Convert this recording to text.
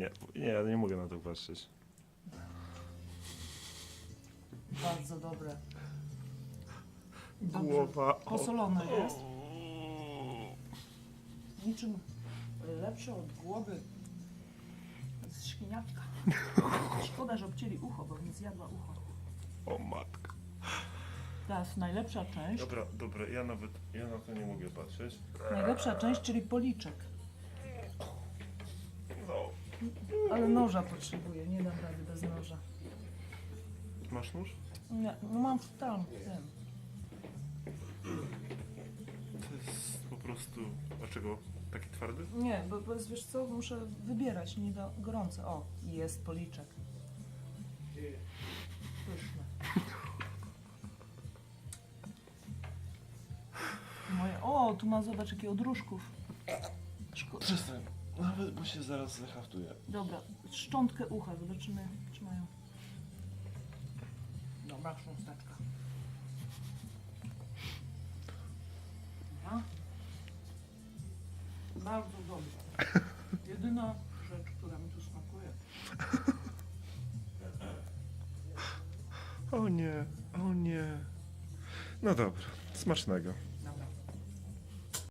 Nie, nie, nie mogę na to patrzeć. Bardzo dobre. Dobrze. Głowa. Posolone jest. Niczym lepsze od głowy z świniaczka. Szkoda, że obcięli ucho, bo mi zjadła ucho. O matka. Teraz najlepsza część. Dobra, dobra, ja nawet, ja na to nie mogę patrzeć. Najlepsza część, czyli policzek. Ale noża potrzebuję, nie dam rady bez noża. Masz nóż? Nie, no mam w tam, w tym. To jest po prostu... Dlaczego? Taki twardy? Nie, bo, bo jest, wiesz co, muszę wybierać, nie do gorące. O, jest policzek. Pyszne. Moje, o, tu ma zobacz jakie odróżków. Przestań. Nawet, bo się zaraz zahaftuję. Dobra, szczątkę ucha, zobaczymy, czy mają. Dobra, chrząsteczka. Dobra. Bardzo dobrze. Jedyna rzecz, która mi tu smakuje. O nie, o nie. No dobra, smacznego.